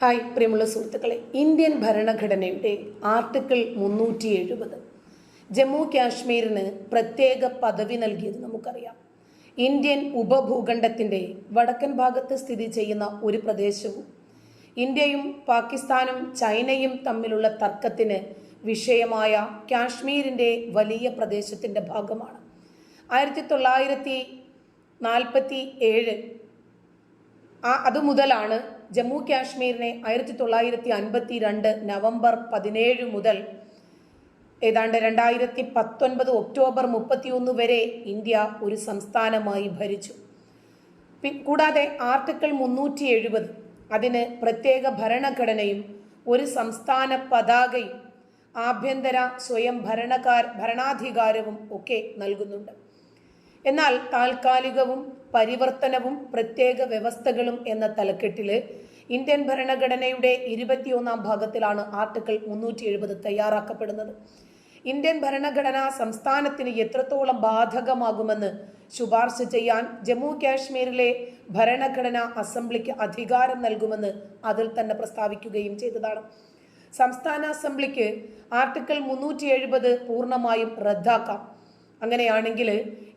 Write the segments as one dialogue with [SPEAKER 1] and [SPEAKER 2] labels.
[SPEAKER 1] Hi പ്രിയമുള്ള സുഹൃത്തുക്കളെ. Indian ഭരണഘടനയുടെ ആർട്ടിക്കിൾ മുന്നൂറ്റി എഴുപത് ജമ്മു കാശ്മീരിന് പ്രത്യേക പദവി നൽകിയത് നമുക്കറിയാം. ഇന്ത്യൻ ഉപഭൂഖണ്ഡത്തിന്റെ വടക്കൻ ഭാഗത്ത് സ്ഥിതി ചെയ്യുന്ന ഒരു പ്രദേശവും ഇന്ത്യയും പാകിസ്ഥാനും ചൈനയും തമ്മിലുള്ള തർക്കത്തിന് വിഷയമായ കാശ്മീരിന്റെ വലിയ പ്രദേശത്തിന്റെ ഭാഗമാണ്. ആയിരത്തി തൊള്ളായിരത്തി നാൽപ്പത്തി ഏഴ് ആ അതുമുതലാണ് ജമ്മു കാശ്മീരിനെ ആയിരത്തി തൊള്ളായിരത്തി അൻപത്തി രണ്ട് നവംബർ പതിനേഴ് മുതൽ ഏതാണ്ട് രണ്ടായിരത്തി പത്തൊൻപത് ഒക്ടോബർ മുപ്പത്തിയൊന്ന് വരെ ഇന്ത്യ ഒരു സംസ്ഥാനമായി ഭരിച്ചു. പി- കൂടാതെ ആർട്ടിക്കിൾ മുന്നൂറ്റി എഴുപത് അതിന് പ്രത്യേക ഭരണഘടനയും ഒരു സംസ്ഥാന പതാകയും ആഭ്യന്തര സ്വയം ഭരണകാർ ഭരണാധികാരവും ഒക്കെ നൽകുന്നുണ്ട്. എന്നാൽ താൽക്കാലികവും പരിവർത്തനവും പ്രത്യേക വ്യവസ്ഥകളും എന്ന തലക്കെട്ടിൽ ഇന്ത്യൻ ഭരണഘടനയുടെ ഇരുപത്തിയൊന്നാം ഭാഗത്തിലാണ് ആർട്ടിക്കിൾ മുന്നൂറ്റി എഴുപത് തയ്യാറാക്കപ്പെടുന്നത്. ഇന്ത്യൻ ഭരണഘടന സംസ്ഥാനത്തിന് എത്രത്തോളം ബാധകമാകുമെന്ന് ശുപാർശ ചെയ്യാൻ ജമ്മു കാശ്മീരിലെ ഭരണഘടന അസംബ്ലിക്ക് അധികാരം നൽകുമെന്ന് അതിൽ തന്നെ പ്രസ്താവിക്കുകയും ചെയ്തതാണ്. സംസ്ഥാന അസംബ്ലിക്ക് ആർട്ടിക്കിൾ മുന്നൂറ്റി എഴുപത് പൂർണമായും റദ്ദാക്കാം. അങ്ങനെയാണെങ്കിൽ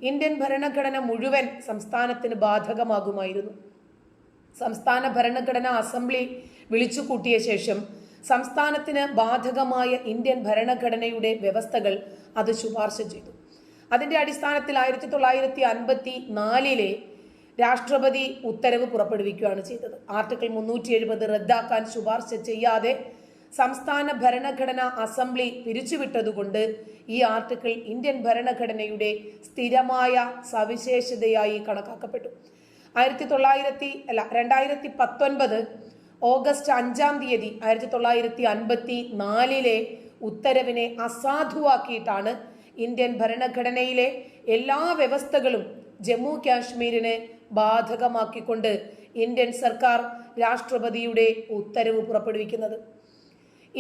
[SPEAKER 1] ഇന്ത്യൻ ഭരണഘടന മുഴുവൻ സംസ്ഥാനത്തിന് ബാധകമാകുമായിരുന്നു. സംസ്ഥാന ഭരണഘടന അസംബ്ലി വിളിച്ചു കൂട്ടിയ ശേഷം സംസ്ഥാനത്തിന് ബാധകമായ ഇന്ത്യൻ ഭരണഘടനയുടെ വ്യവസ്ഥകൾ അത് ശുപാർശ ചെയ്തു. അതിന്റെ അടിസ്ഥാനത്തിൽ ആയിരത്തി തൊള്ളായിരത്തി അൻപത്തി നാലിലെ രാഷ്ട്രപതി ഉത്തരവ് പുറപ്പെടുവിക്കുകയാണ് ചെയ്തത്. ആർട്ടിക്കിൾ മുന്നൂറ്റി എഴുപത് റദ്ദാക്കാൻ ശുപാർശ ചെയ്യാതെ സംസ്ഥാന ഭരണഘടന അസംബ്ലി പിരിച്ചുവിട്ടതുകൊണ്ട് ഈ ആർട്ടിക്കിൾ ഇന്ത്യൻ ഭരണഘടനയുടെ സ്ഥിരമായ സവിശേഷതയായി കണക്കാക്കപ്പെട്ടു. ആയിരത്തി തൊള്ളായിരത്തി അല്ല രണ്ടായിരത്തി പത്തൊൻപത് ഓഗസ്റ്റ് അഞ്ചാം തീയതി ആയിരത്തി തൊള്ളായിരത്തി അൻപത്തി നാലിലെ ഉത്തരവിനെ അസാധുവാക്കിയിട്ടാണ് ഇന്ത്യൻ ഭരണഘടനയിലെ എല്ലാ വ്യവസ്ഥകളും ജമ്മു കാശ്മീരിന് ബാധകമാക്കിക്കൊണ്ട് ഇന്ത്യൻ സർക്കാർ രാഷ്ട്രപതിയുടെ ഉത്തരവ് പുറപ്പെടുവിക്കുന്നത്.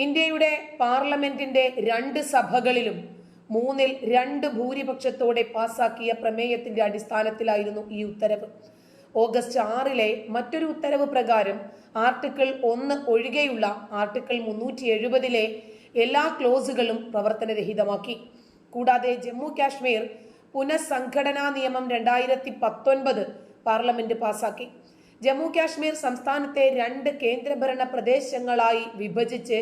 [SPEAKER 1] ഇന്ത്യയുടെ പാർലമെന്റിന്റെ രണ്ട് സഭകളിലും മൂന്നിൽ രണ്ട് ഭൂരിപക്ഷത്തോടെ പാസാക്കിയ പ്രമേയത്തിന്റെ അടിസ്ഥാനത്തിലായിരുന്നു ഈ ഉത്തരവ്. ഓഗസ്റ്റ് ആറിലെ മറ്റൊരു ഉത്തരവ് പ്രകാരം ആർട്ടിക്കിൾ ഒന്ന് ഒഴികെയുള്ള ആർട്ടിക്കിൾ മുന്നൂറ്റി എഴുപതിലെ എല്ലാ ക്ലോസുകളും പ്രവർത്തനരഹിതമാക്കി. കൂടാതെ ജമ്മു കാശ്മീർ പുനഃസംഘടനാ നിയമം രണ്ടായിരത്തി പത്തൊൻപത് പാർലമെന്റ് പാസാക്കി. ജമ്മു കാശ്മീർ സംസ്ഥാനത്തെ രണ്ട് കേന്ദ്രഭരണ പ്രദേശങ്ങളായി വിഭജിച്ച്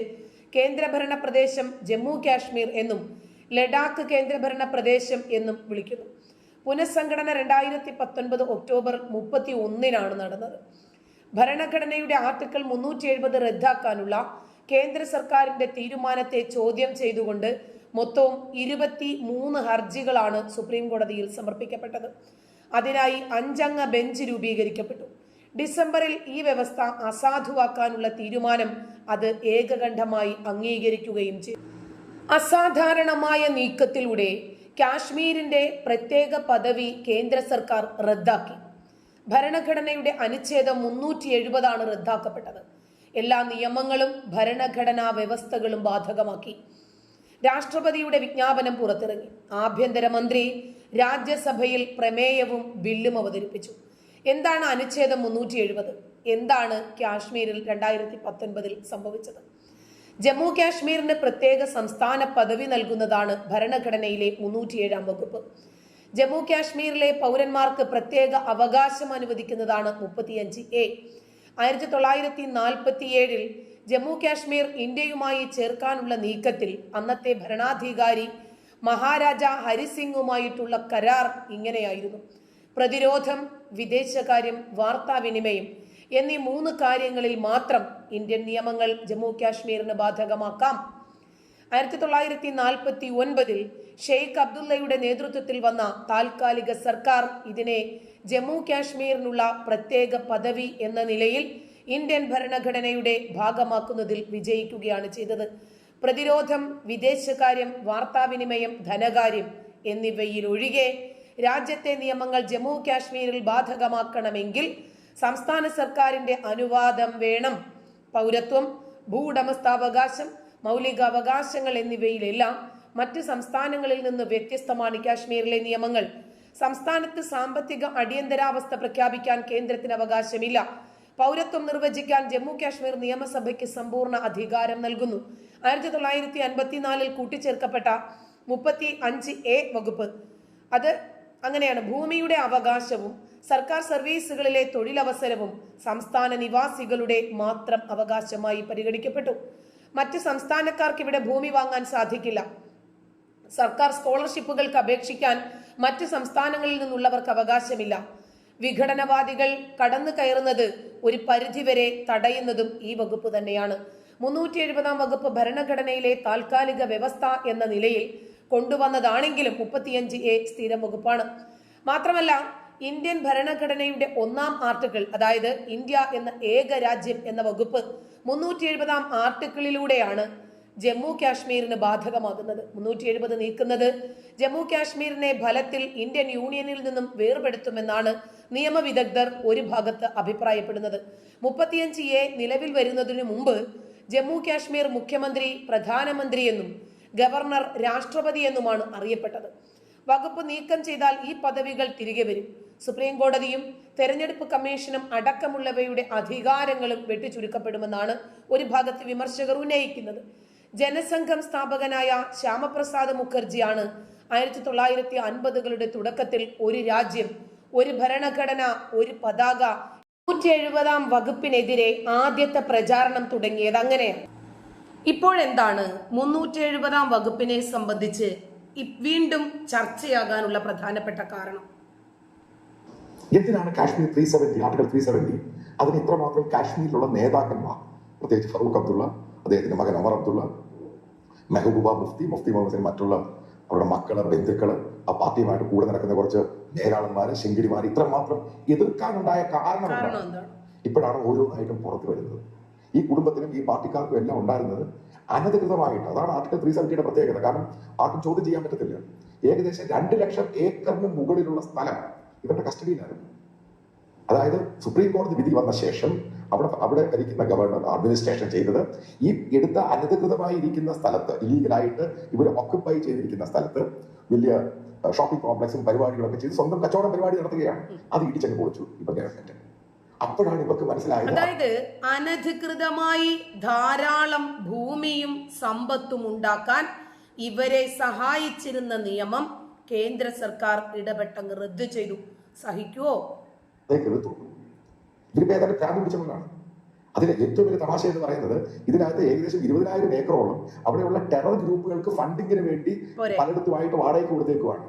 [SPEAKER 1] കേന്ദ്രഭരണ പ്രദേശം ജമ്മു കാശ്മീർ എന്നും ലഡാക്ക് കേന്ദ്രഭരണ പ്രദേശം എന്നും വിളിക്കുന്നു. പുനഃസംഘടന രണ്ടായിരത്തി പത്തൊൻപത് ഒക്ടോബർ മുപ്പത്തി ഒന്നിനാണ് നടന്നത്. ഭരണഘടനയുടെ ആർട്ടിക്കിൾ മുന്നൂറ്റി എഴുപത് റദ്ദാക്കാനുള്ള കേന്ദ്ര സർക്കാരിന്റെ തീരുമാനത്തെ ചോദ്യം ചെയ്തുകൊണ്ട് മൊത്തവും ഇരുപത്തി മൂന്ന് ഹർജികളാണ് സുപ്രീം കോടതിയിൽ സമർപ്പിക്കപ്പെട്ടത്. അതിനായി അഞ്ചംഗ ബെഞ്ച് രൂപീകരിക്കപ്പെട്ടു. ഡിസംബറിൽ ഈ വ്യവസ്ഥ അസാധുവാക്കാനുള്ള തീരുമാനം അത് ഏകകണ്ഠമായി അംഗീകരിക്കുകയും ചെയ്തു. അസാധാരണമായ നീക്കത്തിലൂടെ കാശ്മീരിന്റെ പ്രത്യേക പദവി കേന്ദ്ര സർക്കാർ റദ്ദാക്കി. ഭരണഘടനയുടെ അനുച്ഛേദം മുന്നൂറ്റി എഴുപതാണ് റദ്ദാക്കപ്പെട്ടത്. എല്ലാ നിയമങ്ങളും ഭരണഘടനാ വ്യവസ്ഥകളും ബാധകമാക്കി. രാഷ്ട്രപതിയുടെ വിജ്ഞാപനം പുറത്തിറങ്ങി. ആഭ്യന്തരമന്ത്രി രാജ്യസഭയിൽ പ്രമേയവും ബില്ലും അവതരിപ്പിച്ചു. എന്താണ് അനുച്ഛേദം മുന്നൂറ്റി എഴുപത് എന്താണ് കാശ്മീരിൽ രണ്ടായിരത്തി പത്തൊൻപതിൽ സംഭവിച്ചത്? ജമ്മു കാശ്മീരിന് പ്രത്യേക സംസ്ഥാന പദവി നൽകുന്നതാണ് ഭരണഘടനയിലെ മുന്നൂറ്റിയേഴാം വകുപ്പ്. ജമ്മു കാശ്മീരിലെ പൗരന്മാർക്ക് പ്രത്യേക അവകാശം അനുവദിക്കുന്നതാണ് മുപ്പത്തിയഞ്ച് എ. ആയിരത്തി തൊള്ളായിരത്തി നാൽപ്പത്തി ഏഴിൽ ജമ്മു കാശ്മീർ ഇന്ത്യയുമായി ചേർക്കാനുള്ള നീക്കത്തിൽ അന്നത്തെ ഭരണാധികാരി മഹാരാജ ഹരിസിംഗുമായിട്ടുള്ള കരാർ ഇങ്ങനെയായിരുന്നു. പ്രതിരോധം വിദേശകാര്യം വാർത്താവിനിമയം എന്നീ മൂന്ന് കാര്യങ്ങളിൽ മാത്രം ഇന്ത്യൻ നിയമങ്ങൾ ജമ്മു കാശ്മീരിന് ബാധകമാക്കാം. ആയിരത്തി തൊള്ളായിരത്തി നാൽപ്പത്തി ഒൻപതിൽ ഷെയ്ഖ് അബ്ദുള്ളയുടെ നേതൃത്വത്തിൽ വന്ന താൽക്കാലിക സർക്കാർ ഇതിനെ ജമ്മു കാശ്മീരിനുള്ള പ്രത്യേക പദവി എന്ന നിലയിൽ ഇന്ത്യൻ ഭരണഘടനയുടെ ഭാഗമാക്കുന്നതിൽ വിജയിക്കുകയാണ് ചെയ്തത്. പ്രതിരോധം വിദേശകാര്യം വാർത്താവിനിമയം ധനകാര്യം എന്നിവയിൽ ഒഴികെ രാജ്യത്തെ നിയമങ്ങൾ ജമ്മു കാശ്മീരിൽ ബാധകമാക്കണമെങ്കിൽ സംസ്ഥാന സർക്കാരിന്റെ അനുവാദം വേണം. പൗരത്വം ഭൂവുടമസ്ഥാവകാശം മൗലികാവകാശങ്ങൾ എന്നിവയിലെല്ലാം മറ്റ് സംസ്ഥാനങ്ങളിൽ നിന്ന് വ്യത്യസ്തമാണ് കാശ്മീരിലെ നിയമങ്ങൾ. സംസ്ഥാനത്ത് സാമ്പത്തിക അടിയന്തരാവസ്ഥ പ്രഖ്യാപിക്കാൻ കേന്ദ്രത്തിന് അവകാശമില്ല. പൗരത്വം നിർവചിക്കാൻ ജമ്മു കാശ്മീർ നിയമസഭയ്ക്ക് സമ്പൂർണ അധികാരം നൽകുന്നു. ആയിരത്തി തൊള്ളായിരത്തി അൻപത്തിനാലിൽ കൂട്ടിച്ചേർക്കപ്പെട്ട മുപ്പത്തി അഞ്ച് എ വകുപ്പ്. അത് അങ്ങനെയാണ് ഭൂമിയുടെ അവകാശവും സർക്കാർ സർവീസുകളിലെ തൊഴിലവസരവും സംസ്ഥാന നിവാസികളുടെ മാത്രം അവകാശമായി പരിഗണിക്കപ്പെട്ടു. മറ്റ് സംസ്ഥാനക്കാർക്ക് ഇവിടെ ഭൂമി വാങ്ങാൻ സാധിക്കില്ല. സർക്കാർ സ്കോളർഷിപ്പുകൾക്ക് അപേക്ഷിക്കാൻ മറ്റ് സംസ്ഥാനങ്ങളിൽ നിന്നുള്ളവർക്ക് അവകാശമില്ല. വിഘടനവാദികൾ കടന്നു കയറുന്നത് ഒരു പരിധിവരെ തടയുന്നതും ഈ വകുപ്പ് തന്നെയാണ്. മുന്നൂറ്റി എഴുപതാം വകുപ്പ് ഭരണഘടനയിലെ താൽക്കാലിക വ്യവസ്ഥ എന്ന നിലയിൽ കൊണ്ടുവന്നതാണെങ്കിലും മുപ്പത്തിയഞ്ച് എ സ്ഥിരം വകുപ്പാണ്. മാത്രമല്ല ഇന്ത്യൻ ഭരണഘടനയുടെ ഒന്നാം ആർട്ടിക്കിൾ അതായത് ഇന്ത്യ എന്ന ഏക രാജ്യം എന്ന വകുപ്പ് മുന്നൂറ്റി എഴുപതാം ആർട്ടിക്കിളിലൂടെയാണ് ജമ്മു കാശ്മീരിന് ബാധകമാകുന്നത്. മുന്നൂറ്റി എഴുപത് നീക്കുന്നത് ജമ്മു കാശ്മീരിനെ ഫലത്തിൽ ഇന്ത്യൻ യൂണിയനിൽ നിന്നും വേർപെടുത്തുമെന്നാണ് നിയമവിദഗ്ധർ ഒരു ഭാഗത്ത് അഭിപ്രായപ്പെടുന്നത്. മുപ്പത്തിയഞ്ച് എ നിലവിൽ വരുന്നതിനു മുമ്പ് ജമ്മു കാശ്മീർ മുഖ്യമന്ത്രി പ്രധാനമന്ത്രി എന്നും ഗവർണർ രാഷ്ട്രപതി എന്നുമാണ് അറിയപ്പെട്ടത്. വകുപ്പ് നീക്കം ചെയ്താൽ ഈ പദവികൾ തിരികെ വരും. സുപ്രീം കോടതിയും തെരഞ്ഞെടുപ്പ് കമ്മീഷനും അടക്കമുള്ളവയുടെ അധികാരങ്ങളും വെട്ടിച്ചുരുക്കപ്പെടുമെന്നാണ് ഒരു ഭാഗത്ത് വിമർശകർ ഉന്നയിക്കുന്നത്. ജനസംഘം സ്ഥാപകനായ ശ്യാമപ്രസാദ് മുഖർജിയാണ് ആയിരത്തി തൊള്ളായിരത്തി അൻപതുകളുടെ തുടക്കത്തിൽ ഒരു രാജ്യം ഒരു ഭരണഘടന ഒരു പതാക നൂറ്റി എഴുപതാം വകുപ്പിനെതിരെ ആദ്യത്തെ പ്രചാരണം തുടങ്ങിയത് അങ്ങനെയാണ്. ഇപ്പോഴെന്താണ് മുന്നൂറ്റി എഴുപതാം വകുപ്പിനെ സംബന്ധിച്ച് വീണ്ടും ചർച്ചയാകാനുള്ള പ്രധാനപ്പെട്ട കാരണം?
[SPEAKER 2] എന്തിനാണ് Kashmir three seventy article three seventy അതിന് ഇത്രമാത്രം കാശ്മീരിലുള്ള നേതാക്കന്മാർ പ്രത്യേകിച്ച് ഫറൂഖ് അബ്ദുള്ള അദ്ദേഹത്തിന്റെ മകൻ അമർ അബ്ദുള്ള മെഹബൂബ മുഫ്തി മുഫ്തി മുഹമ്മദിന് മറ്റുള്ള അവരുടെ മക്കൾ ബന്ധുക്കൾ ആ പാർട്ടിയുമായിട്ട് കൂടെ നടക്കുന്ന കുറച്ച് നേരാളന്മാര് ശെങ്കിടിമാർ ഇത്രമാത്രം എതിർക്കാനുണ്ടായ കാരണം ഇപ്പോഴാണ് ഓരോന്നായിട്ടും പുറത്തു വരുന്നത്. ഈ കുടുംബത്തിനും ഈ പാർട്ടിക്കാർക്കും എല്ലാം ഉണ്ടായിരുന്നത് അനധികൃതമായിട്ട്. അതാണ് ആർട്ടിക്കൽ ത്രീ സെവന്റിയുടെ പ്രത്യേകത. കാരണം ആർക്കും ചോദ്യം ചെയ്യാൻ പറ്റത്തില്ല. ഏകദേശം രണ്ട് ലക്ഷം ഏക്കറിന് മുകളിലുള്ള സ്ഥലം ഇവരുടെ കസ്റ്റഡിയിലായിരുന്നു. അതായത് സുപ്രീം കോടതി വിധി വന്ന ശേഷം അവിടെ അവിടെ ഇരിക്കുന്ന ഗവർണർ അഡ്മിനിസ്ട്രേഷൻ ചെയ്തത് ഈ എടുത്ത അനധികൃതമായി ഇരിക്കുന്ന സ്ഥലത്ത് ഇല്ലീഗലായിട്ട് ഇവർ ഓക്കുപ്പൈ ചെയ്തിരിക്കുന്ന സ്ഥലത്ത് വലിയ ഷോപ്പിംഗ് കോംപ്ലക്സും പരിപാടികളൊക്കെ ചെയ്ത് സ്വന്തം കച്ചവടം പരിപാടി നടത്തുകയാണ്. അത് ഇടിച്ചങ്ങ് പൊളിച്ചു ഇപ്പൊ ഗവൺമെന്റ് അപ്പോഴാണ് ഇവർക്ക് മനസ്സിലായത്.
[SPEAKER 1] അതായത് അനധികൃതമായി ധാരാളം ഭൂമിയും സമ്പത്തും ഉണ്ടാക്കാൻ ഇവരെ സഹായിച്ചിരുന്ന നിയമം കേന്ദ്ര സർക്കാർ ഇടപെട്ടങ്ങ് റദ്ദു ചെയ്തു. സഹിക്കുവോ?
[SPEAKER 2] ഇവരിപ്പോ ഏതാണ്ട് ഭ്രാന്ത് പിടിച്ചവരാണ് അതിലെ ഏറ്റവും വലിയ തമാശ എന്ന് പറയുന്നത് ഇതിനകത്ത് ഏകദേശം ഇരുപതിനായിരം ഏക്കറോളം അവിടെയുള്ള ടെറർ ഗ്രൂപ്പുകൾക്ക് ഫണ്ടിങ്ങിന് വേണ്ടി. പലയിടത്തുമായിട്ട് വാടകയ്ക്ക് കൊടുത്തേക്കുവാണ്.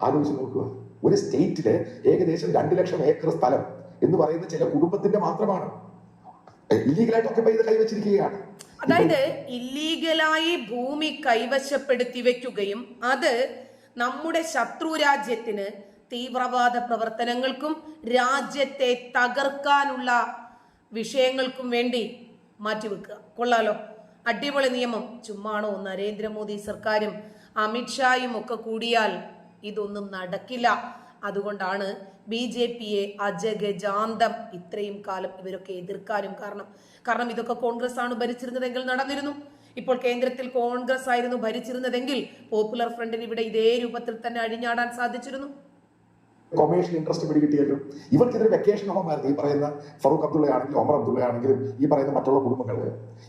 [SPEAKER 2] ആലോചിച്ച് നോക്കുക. ഒരു സ്റ്റേറ്റിലെ ഏകദേശം രണ്ട് ലക്ഷം ഏക്കർ സ്ഥലം എന്ന് പറയുന്ന ചില കുടുംബത്തിന്റെ മാത്രമാണ്. ഇല്ലീഗലായിട്ട് ഒക്കെ ഇത് കൈവച്ചിരിക്കുകയാണ്.
[SPEAKER 1] അതായത് ഇല്ലീഗലായി ഭൂമി കൈവശപ്പെടുത്തി വെക്കുകയും അത് നമ്മുടെ ശത്രു രാജ്യത്തിന് തീവ്രവാദ പ്രവർത്തനങ്ങൾക്കും രാജ്യത്തെ തകർക്കാനുള്ള വിഷയങ്ങൾക്കും വേണ്ടി മാറ്റിവെക്കുക. കൊള്ളാലോ? അടിപൊളി നിയമം. ചുമ്മാണോ നരേന്ദ്രമോദി സർക്കാരും അമിത്ഷായും ഒക്കെ കൂടിയാൽ ഇതൊന്നും നടക്കില്ല. അതുകൊണ്ടാണ് ബി ജെ പിയെ അജഗജാന്തം ഇത്രയും കാലം ഇവരൊക്കെ എതിർക്കാനും കാരണം. കാരണം ഇതൊക്കെ കോൺഗ്രസ് ആണ് ഭരിച്ചിരുന്നതെങ്കിൽ നടന്നിരുന്നു. ഇപ്പോൾ കേന്ദ്രത്തിൽ കോൺഗ്രസ് ആയിരുന്നു ഭരിച്ചിരുന്നതെങ്കിൽ പോപ്പുലർ ഫ്രണ്ടിന് ഇവിടെ ഇതേ രൂപത്തിൽ തന്നെ അഴിഞ്ഞാടാൻ സാധിച്ചിരുന്നു.
[SPEAKER 2] കൊമേഴ്ഷ്യൽ ഇൻട്രസ്റ്റ് പിടി പിടികിട്ടിയല്ലോ. ഇവർക്കിതൊരു വെക്കേഷൻ ഹോമായിരുന്നു ഈ പറയുന്ന ഫറൂഖ് അബ്ദുള്ള ആണെങ്കിലും ഒമർ അബ്ദുള്ള ആണെങ്കിലും ഈ പറയുന്ന മറ്റുള്ള കുടുംബങ്ങൾ.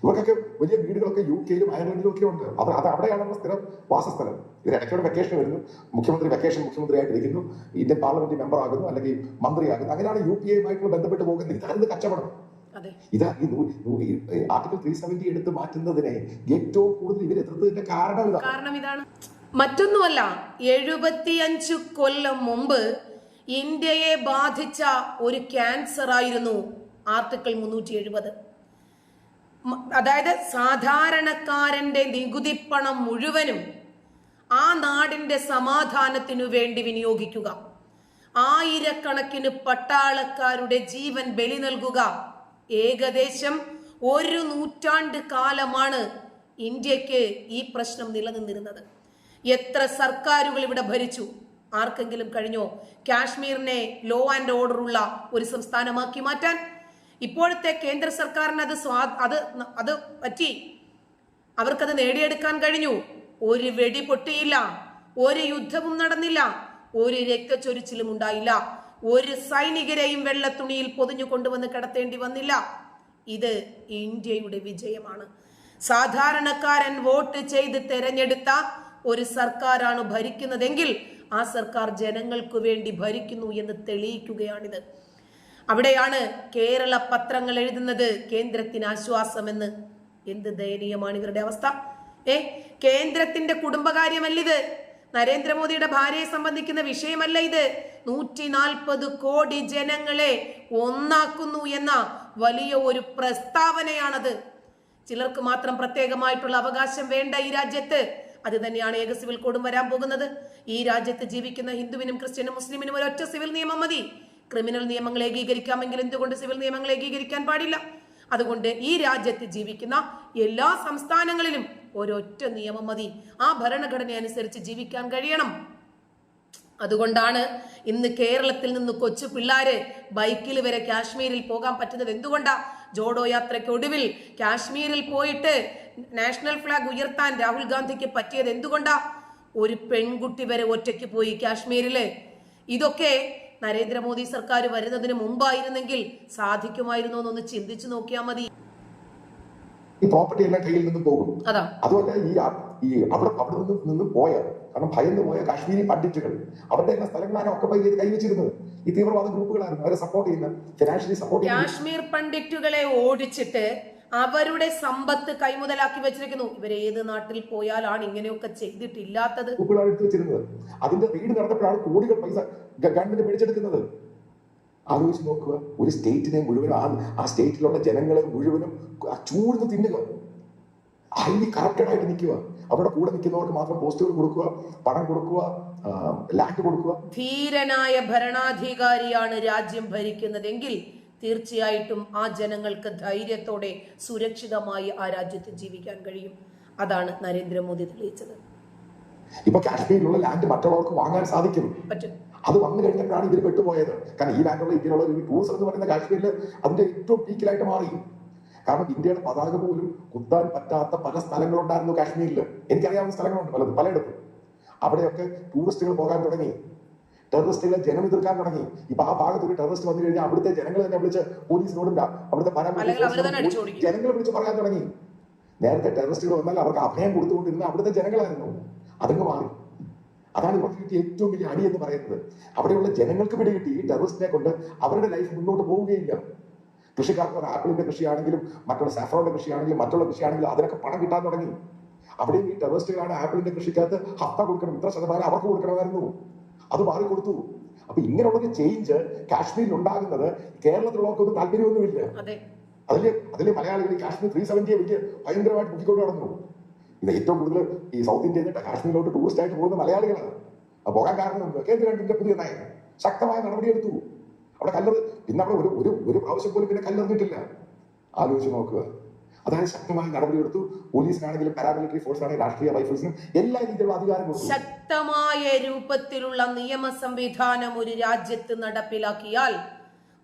[SPEAKER 2] ഇവർക്കൊക്കെ വലിയ വീടുകളൊക്കെ യു കെയിലും അയർലൻഡിലും ഒക്കെ ഉണ്ട്. അത് അത് അവിടെയാണ് അവരുടെ സ്ഥിരം വാസസ്ഥലം. ഇവർ ഇടയ്ക്കോടെ വെക്കേഷൻ വരുന്നു. മുഖ്യമന്ത്രി വെക്കേഷൻ മുഖ്യമന്ത്രിയായിട്ട് ഇരിക്കുന്നു ഇന്ത്യൻ പാർലമെന്റ് മെമ്പർ ആകുന്നു അല്ലെങ്കിൽ മന്ത്രിയാകുന്നു. അങ്ങനെയാണ് യു പി എയുമായിട്ടുള്ള ബന്ധപ്പെട്ട് പോകുന്നത്. ഇതായിരുന്നു കച്ചവടം?
[SPEAKER 1] അതെ.
[SPEAKER 2] ഇതാ ഈ ആർട്ടിക്കിൾ ത്രീ സെവന്റി എടുത്ത് മാറ്റുന്നതിനെ ഏറ്റവും കൂടുതൽ ഇവർ എതിർത്തതിന്റെ കാരണം ഇതാണ്.
[SPEAKER 1] മറ്റൊന്നുമല്ല എഴുപത്തിയഞ്ചു കൊല്ലം മുമ്പ് ഇന്ത്യയെ ബാധിച്ച ഒരു ക്യാൻസർ ആയിരുന്നു ആർട്ടിക്കിൾ മുന്നൂറ്റി എഴുപത് അതായത് സാധാരണക്കാരന്റെ നികുതിപ്പണം മുഴുവനും ആ നാടിന്റെ സമാധാനത്തിനു വേണ്ടി വിനിയോഗിക്കുക. ആയിരക്കണക്കിന് പട്ടാളക്കാരുടെ ജീവൻ ബലി നൽകുക. ഏകദേശം ഒരു നൂറ്റാണ്ട് കാലമാണ് ഇന്ത്യയ്ക്ക് ഈ പ്രശ്നം നിലനിന്നിരുന്നത്. എത്ര സർക്കാരുകൾ ഇവിടെ ഭരിച്ചു? ആർക്കെങ്കിലും കഴിഞ്ഞോ? കാശ്മീരിനെ ലോ ആൻഡ് ഓർഡർ ഉള്ള ഒരു സംസ്ഥാനമാക്കി മാറ്റാൻ. ഇപ്പോഴത്തെ കേന്ദ്ര സർക്കാരിന് അത് സ്വാ അത് അത് പറ്റി. അവർക്കത് നേടിയെടുക്കാൻ കഴിഞ്ഞു. ഒരു വെടി പൊട്ടിയില്ല. ഒരു യുദ്ധവും നടന്നില്ല. ഒരു രക്തച്ചൊരിച്ചിലും ഉണ്ടായില്ല. ഒരു സൈനികരെയും വെള്ളത്തുണിയിൽ പൊതിഞ്ഞു കൊണ്ടുവന്ന് കിടത്തേണ്ടി വന്നില്ല. ഇത് ഇന്ത്യയുടെ വിജയമാണ്. സാധാരണക്കാരൻ വോട്ട് ചെയ്ത് തെരഞ്ഞെടുത്ത ഒരു സർക്കാരാണ് ഭരിക്കുന്നതെങ്കിൽ ആ സർക്കാർ ജനങ്ങൾക്ക് വേണ്ടി ഭരിക്കുന്നു എന്ന് തെളിയിക്കുകയാണിത്. അവിടെയാണ് കേരള പത്രങ്ങൾ എഴുതുന്നത്. കേന്ദ്രത്തിന് ആശ്വാസമെന്ന്. എന്ത് ദയനീയമാണ് ഇവരുടെ അവസ്ഥ? ഏ കേന്ദ്രത്തിന്റെ കുടുംബകാര്യമല്ലിത്? നരേന്ദ്രമോദിയുടെ ഭാര്യയെ സംബന്ധിക്കുന്ന വിഷയമല്ല ഇത്. നൂറ്റി നാൽപ്പത് കോടി ജനങ്ങളെ ഒന്നാക്കുന്നു എന്ന വലിയ ഒരു പ്രസ്താവനയാണത്. ചിലർക്ക് മാത്രം പ്രത്യേകമായിട്ടുള്ള അവകാശം വേണ്ട ഈ രാജ്യത്ത്. അത് തന്നെയാണ് ഏക സിവിൽ കോഡും വരാൻ പോകുന്നത്. ഈ രാജ്യത്ത് ജീവിക്കുന്ന ഹിന്ദുവിനും ക്രിസ്ത്യനും മുസ്ലിമിനും ഒരൊറ്റ സിവിൽ നിയമം മതി. ക്രിമിനൽ നിയമങ്ങൾ ഏകീകരിക്കാമെങ്കിൽ എന്തുകൊണ്ട് സിവിൽ നിയമങ്ങൾ ഏകീകരിക്കാൻ പാടില്ല? അതുകൊണ്ട് ഈ രാജ്യത്ത് ജീവിക്കുന്ന എല്ലാ സംസ്ഥാനങ്ങളിലും ഒരൊറ്റ നിയമം മതി. ആ ഭരണഘടന അനുസരിച്ച് ജീവിക്കാൻ കഴിയണം. അതുകൊണ്ടാണ് ഇന്ന് കേരളത്തിൽ നിന്ന് കൊച്ചു പിള്ളാര് ബൈക്കിൽ വരെ കാശ്മീരിൽ പോകാൻ പറ്റുന്നത്. എന്തുകൊണ്ടാ? ജോഡോ യാത്രയ്ക്ക് ഒടുവിൽ കാശ്മീരിൽ പോയിട്ട് നാഷണൽ ഫ്ലാഗ് ഉയർത്താൻ രാഹുൽ ഗാന്ധിക്ക് പറ്റിയത് എന്തുകൊണ്ടാ? ഒരു പെൺകുട്ടി വരെ ഒറ്റയ്ക്ക് പോയി കാശ്മീരിൽ. ഇതൊക്കെ നരേന്ദ്രമോദി സർക്കാർ വരുന്നതിന് മുമ്പായിരുന്നെങ്കിൽ സാധിക്കുമായിരുന്നു എന്നൊന്ന് ചിന്തിച്ചു നോക്കിയാൽ മതി.
[SPEAKER 2] ഈ പ്രോപ്പർട്ടി എല്ലാം കയ്യിൽ നിന്ന് പോകും.
[SPEAKER 1] അതാ.
[SPEAKER 2] അതുമല്ല ഈ അവിടെ അവിടെ നിന്ന് നിന്ന് പോയ കാരണം ഭയന്ന് പോയ കാശ്മീരി പണ്ഡിറ്റുകൾ അവരുടെ തന്നെ സ്ഥലങ്ങളാണ് ഒക്കപ്പൈ ചെയ്ത് കൈവച്ചിരുന്നത് ഈ തീവ്രവാദ ഗ്രൂപ്പുകളായിരുന്നു അവരെ സപ്പോർട്ട് ചെയ്യുന്ന ഫിനാൻഷ്യലി സപ്പോർട്ട് ചെയ്യുന്നത്
[SPEAKER 1] കാശ്മീർ പണ്ഡിറ്റുകളെ ഓടിച്ചിട്ട് അവരുടെ സമ്പത്ത് കൈമുതലാക്കി വെച്ചിരിക്കുന്നു. ഇവർ ഏത് നാട്ടിൽ പോയാലാണ് ഇങ്ങനെയൊക്കെ ചെയ്തിട്ടില്ലാത്തത്?
[SPEAKER 2] എടുത്തു വെച്ചിരുന്നത്. അതിന്റെ റീഡ് നടന്നപ്പോഴാണ് കോടികൾ പൈസ ഗവൺമെന്റ് പിടിച്ചെടുക്കുന്നത് ആലോചിച്ച് നോക്കുക. ഒരു സ്റ്റേറ്റിനെ മുഴുവൻ ആ ആ സ്റ്റേറ്റിലുള്ള ജനങ്ങളെ മുഴുവനും ആ ചൂഴ്ന്ന് തിന്നുക. ഹൈലി കറപ്റ്റഡ് ആയിട്ട് നിൽക്കുക. അവരുടെ കൂടെ നിൽക്കുന്നവർക്ക് മാത്രം പോസ്റ്റുകൾ കൊടുക്കുക പണം കൊടുക്കുക ലാൻഡ് കൊടുക്കുക.
[SPEAKER 1] ധീരനായ ഭരണാധികാരിയാണ് രാജ്യം ഭരിക്കുന്നതെങ്കിൽ തീർച്ചയായിട്ടും ആ ജനങ്ങൾക്ക് ധൈര്യത്തോടെ സുരക്ഷിതമായി ആ രാജ്യത്ത് ജീവിക്കാൻ കഴിയും. അതാണ് നരേന്ദ്രമോദി തെളിയിച്ചത്.
[SPEAKER 2] ഇപ്പൊ കാശ്മീരിലുള്ള ലാൻഡ് മറ്റുള്ളവർക്ക് വാങ്ങാൻ സാധിക്കും. അത് വന്നു കഴിഞ്ഞപ്പോഴാണ് ഇവർ പെട്ടുപോയത്. കാരണം ഈ ലാൻഡുള്ള ഇന്ത്യയിലുള്ള ഒരു ടൂറിസം എന്ന് പറയുന്ന കാശ്മീരിൽ അതിന്റെ ഏറ്റവും പീക്കിലായിട്ട് മാറി. കാരണം ഇന്ത്യയുടെ പതാക പോലും കുത്താൻ പറ്റാത്ത പല സ്ഥലങ്ങളുണ്ടായിരുന്നു കാശ്മീരിൽ എനിക്കറിയാവുന്ന സ്ഥലങ്ങളുണ്ട് പലതും പലയിടത്തും. അവിടെയൊക്കെ ടൂറിസ്റ്റുകൾ പോകാൻ തുടങ്ങി. ടെററിസ്റ്റുകളെ ജനം എതിർക്കാൻ തുടങ്ങി. ഇപ്പൊ ആ ഭാഗത്ത് ഒരു ടെററിസ്റ്റ് വന്നു കഴിഞ്ഞാൽ അവിടുത്തെ ജനങ്ങൾ തന്നെ വിളിച്ച് പോലീസിനോടില്ല അവിടുത്തെ. ജനങ്ങൾ വിളിച്ച് പറയാൻ തുടങ്ങി. നേരത്തെ ടെററിസ്റ്റുകൾ വന്നാൽ അവർക്ക് അഭയം കൊടുത്തുകൊണ്ടിരുന്ന അവിടുത്തെ ജനങ്ങളായിരുന്നു. അതങ്ങ് മാറി. അതാണ് ഇവർക്ക് കിട്ടിയ ഏറ്റവും വലിയ അടി എന്ന് പറയുന്നത്. അവിടെയുള്ള ജനങ്ങൾക്ക് പിടി കിട്ടി ഈ ടെററിസ്റ്റിനെ കൊണ്ട് അവരുടെ ലൈഫ് മുന്നോട്ട് പോവുകയില്ല. കൃഷിക്കാർക്ക് ആപ്പിളിന്റെ കൃഷിയാണെങ്കിലും മറ്റുള്ള സാഫ്രോണിന്റെ കൃഷിയാണെങ്കിലും മറ്റുള്ള കൃഷിയാണെങ്കിലും അതിനൊക്കെ പണം കിട്ടാൻ തുടങ്ങി. അവിടെയും ഈ ടെററിസ്റ്റുകളാണ് ആപ്പിളിന്റെ കൃഷിക്കകത്ത് ഹഫ്ത കൊടുക്കണം. ഇത്ര ശതമാനം അവർക്ക് കൊടുക്കണമായിരുന്നു. അത് മാറി മാറിക്കൊടുത്തു അപ്പൊ ഇങ്ങനെയുള്ളൊരു ചേഞ്ച് കാശ്മീരിൽ ഉണ്ടാകുന്നത് കേരളത്തിലുള്ളവർക്കൊന്നും താല്പര്യമൊന്നുമില്ല.
[SPEAKER 1] അതെ.
[SPEAKER 2] അതിൽ അതിൽ മലയാളികൾ കാശ്മീർ ത്രീ സെവന്റിയെ വലിയ ഭയങ്കരമായിട്ട് പൊക്കിക്കൊണ്ട് നടന്നു. ഇന്ന് ഏറ്റവും കൂടുതൽ ഈ സൗത്ത് ഇന്ത്യയിൽ നിന്ന് കാശ്മീരിലോട്ട് ടൂറിസ്റ്റ് ആയിട്ട് പോകുന്ന മലയാളികളാണ്. പോകാൻ കാരണം? കേന്ദ്ര ഗവൺമെന്റിന്റെ പുതിയ നയം. ശക്തമായ നടപടിയെടുത്തു. അവിടെ കല്ലെറി പിന്നെ അവിടെ ഒരു ഒരു ഒരു പ്രാവശ്യം പോലും പിന്നെ കല്ലെറിഞ്ഞിട്ടില്ല ആലോചിച്ച് നോക്കുക. അതായത് ശക്തമായ നടപടി നടപടിയെടുത്തു പോലീസിനാണെങ്കിലും പാരാമിലിറ്ററി ഫോഴ്സ് ആണെങ്കിലും രാഷ്ട്രീയ റൈഫിൾസിനും എല്ലാ രീതിയിലുള്ള അധികാരം
[SPEAKER 1] ശക്തമായ രൂപത്തിലുള്ള നിയമ സംവിധാനം ഒരു രാജ്യത്ത് നടപ്പിലാക്കിയാൽ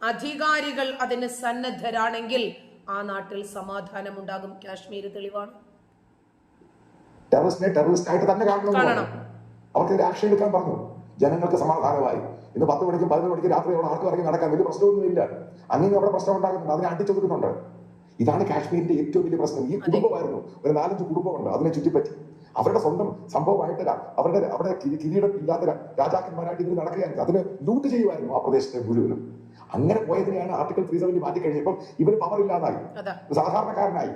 [SPEAKER 1] അധികാരികൾ അതിന് സന്നദ്ധരാണെങ്കിൽ ആ നാട്ടിൽ സമാധാനം ഉണ്ടാകും കാശ്മീർ തെളിവാണ്.
[SPEAKER 2] ടെററിസ്റ്റിനെ ടെററിസ്റ്റ് ആയിട്ട് തന്നെ കാണണം. അവർക്ക് ആക്ഷൻ എടുക്കാൻ പറഞ്ഞു. ജനങ്ങൾക്ക് സമാധാനമായി. ഇന്ന് പത്ത് മണിക്ക് പതിനൊന്ന് മണിക്കും അവിടെ ആർക്കും ഇറങ്ങി നടക്കാൻ വലിയ പ്രശ്നമൊന്നുമില്ല. അങ്ങനെ അവിടെ പ്രശ്നം ഉണ്ടാകുന്നുണ്ട് അതിനെ അടിച്ചൊതുക്കുന്നുണ്ട്. ഇതാണ് കാശ്മീരിന്റെ ഏറ്റവും വലിയ പ്രശ്നം. ഈ കുടുംബമായിരുന്നു. ഒരു നാലഞ്ച് കുടുംബമുണ്ട്. അതിനെ ചുറ്റിപ്പറ്റി. അവരുടെ സ്വന്തം സംഭവമായിട്ടല്ല അവരുടെ അവരുടെ അവിടെ കിരീടം ഇല്ലാത്ത രാജാക്കന്മാരായിട്ട് ഇവർ നടക്കുകയായിരുന്നു അതിന് ലൂട്ട് ചെയ്യുമായിരുന്നു ആ പ്രദേശത്തെ മുഴുവനും. അങ്ങനെ പോയതിനെയാണ് ആർട്ടിക്കൽ ത്രീ സെവന്റി മാറ്റി കഴിഞ്ഞപ്പോൾ ഇവർ പവർ ഇല്ലാതായി. സാധാരണക്കാരനായി.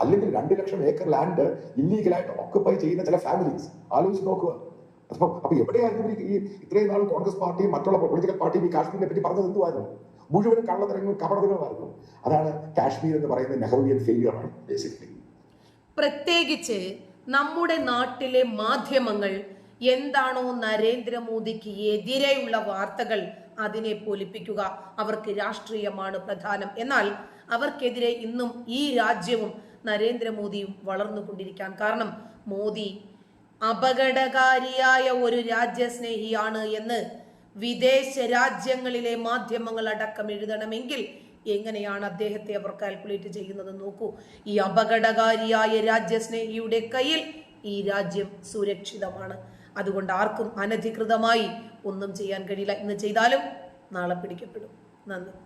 [SPEAKER 2] അല്ലെങ്കിൽ രണ്ട് ലക്ഷം ഏക്കർ ലാൻഡ് ഇല്ലീഗലായിട്ട് ഓക്കുപ്പൈ ചെയ്യുന്ന ചില ഫാമിലീസ് ആലോചിച്ച് നോക്കുക. അപ്പൊ അപ്പൊ എവിടെയായിരുന്നു ഈ ഇത്രയും നാൾ കോൺഗ്രസ് പാർട്ടിയും മറ്റുള്ള പൊളിറ്റിക്കൽ പാർട്ടിയും ഈ കാശ്മീരിനെ പറ്റി പറഞ്ഞത് എന്തുമായിരുന്നു മുഴുവനും കള്ളത്തരങ്ങളും കപടതകളുമായിരുന്നു അതാണ് കാശ്മീർ എന്ന് പറയുന്ന നെഹ്റുവിയൻ ഫെയിലിയർ ആണ് ബേസിക്കലി
[SPEAKER 1] പ്രത്യേകിച്ച് നമ്മുടെ നാട്ടിലെ മാധ്യമങ്ങൾ എന്താണോ നരേന്ദ്രമോദിക്ക് എതിരെയുള്ള വാർത്തകൾ അതിനെ പൊലിപ്പിക്കുക അവർക്ക് രാഷ്ട്രീയമാണ് പ്രധാനം. എന്നാൽ അവർക്കെതിരെ ഇന്നും ഈ രാജ്യവും നരേന്ദ്രമോദിയും വളർന്നുകൊണ്ടിരിക്കാൻ കാരണം മോദി അപകടകാരിയായ ഒരു രാജ്യസ്നേഹിയാണ് എന്ന് വിദേശ രാജ്യങ്ങളിലെ മാധ്യമങ്ങൾ അടക്കം എഴുതണമെങ്കിൽ എങ്ങനെയാണ് അദ്ദേഹത്തെ അവർ കാൽക്കുലേറ്റ് ചെയ്യുന്നത് നോക്കൂ. ഈ അപകടകാരിയായ രാജ്യസ്നേഹിയുടെ കയ്യിൽ ഈ രാജ്യം സുരക്ഷിതമാണ്. അതുകൊണ്ട് ആർക്കും അനധികൃതമായി ഒന്നും ചെയ്യാൻ കഴിയില്ല. ഇന്ന് ചെയ്താലും നാളെ പിടിക്കപ്പെടും. നന്ദി.